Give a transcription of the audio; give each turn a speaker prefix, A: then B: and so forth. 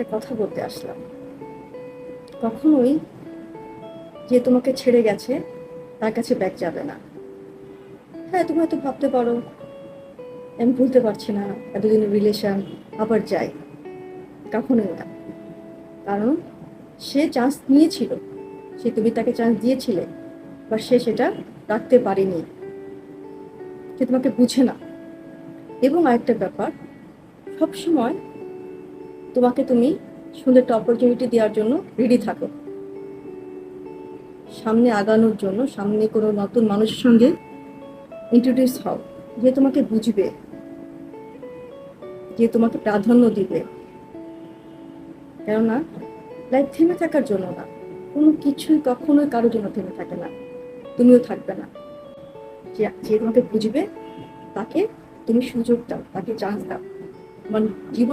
A: একটা কথা বলতে আসলাম। কখনোই যে তোমাকে ছেড়ে গেছে, তার কাছে ব্যাগ যাবে না। হ্যাঁ তুমি হয়তো ভাবতে পারো, আমি ভুলতে পারছি না, এতদিনের রিলেশন আবার যাই। কখনোই না। কারণ সে চান্স নিয়েছিল, সে তুমি তাকে চান্স দিয়েছিলে, বা সে সেটা রাখতে পারেনি। সে তোমাকে বুঝে না। এবং আরেকটা ব্যাপার, সবসময় তোমাকে তুমি সুন্দর একটা অপরচুনিটি দেওয়ার জন্য রেডি থাকো। সামনে আগানোর জন্য সামনে কোনো নতুন মানুষের সঙ্গে ইন্ট্রোডিউস হও, যে তোমাকে বুঝবে, যে তোমাকে প্রাধান্য দিবে। কেননা লাইফ থেমে থাকার জন্য না, কোনো কিছুই কখনোই কারোর জন্য থেমে থাকে না, তুমিও থাকবে না। যে তোমাকে বুঝবে, তাকে তুমি সুযোগ দাও, তাকে চান্স দাও। মানে জীবন